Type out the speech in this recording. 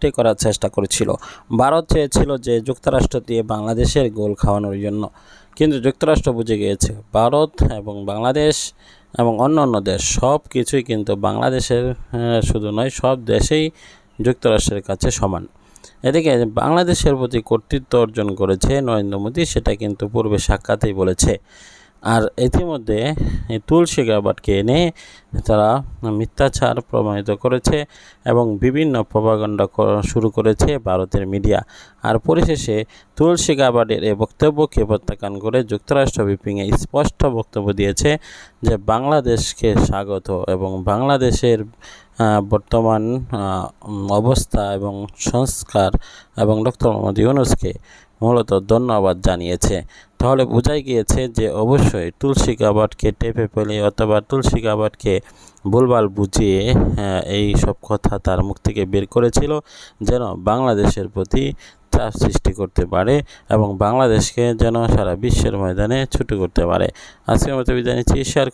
টি করার চেষ্টা করেছিল। ভারত চেয়েছিল যে যুক্তরাষ্ট্র দিয়ে বাংলাদেশের গোল খাওয়ানোর জন্য। কিন্তু যুক্তরাষ্ট্র বুঝে গিয়েছে, ভারত এবং বাংলাদেশ এবং অন্য অন্য দেশ সব কিছুই কিন্তু বাংলাদেশের শুধু নয়, সব দেশেই যুক্তরাষ্ট্রের কাছে সমান। এদিকে বাংলাদেশের প্রতি কর্তৃত্ব অর্জন করেছে নরেন্দ্র মোদী, সেটা কিন্তু পূর্বে সাক্ষাতেই বলেছে। আর ইতিমধ্যে তুলসী গাবাটকে এনে তারা মিথ্যাচার প্রমাণিত করেছে এবং বিভিন্ন প্রপাগান্ডা করা শুরু করেছে ভারতের মিডিয়া। আর পরিশেষে তুলসী গাবার্ডের এই বক্তব্যকে প্রত্যাখ্যান করে যুক্তরাষ্ট্র বিপিংয়ে স্পষ্ট বক্তব্য দিয়েছে যে বাংলাদেশকে স্বাগত এবং বাংলাদেশের বর্তমান অবস্থা এবং সংস্কার এবং ডক্টর মোহাম্মদ ইউনুসকে মূলত ধন্যবাদ জানিয়েছে। তাহলে বোঝাই গিয়েছে যে অবশ্যই তুলসী গাবাটকে টেপে পেলে অথবা তুলসী গাবাটকে ভুলভাল বুঝিয়ে এই সব কথা তার মুখ থেকে বের করেছিল যেন বাংলাদেশের প্রতি চাপ সৃষ্টি করতে পারে এবং বাংলাদেশকে যেন সারা বিশ্বের ময়দানে ছুটি করতে পারে। আজকের মতো বিদায় নিচ্ছি। শেয়ার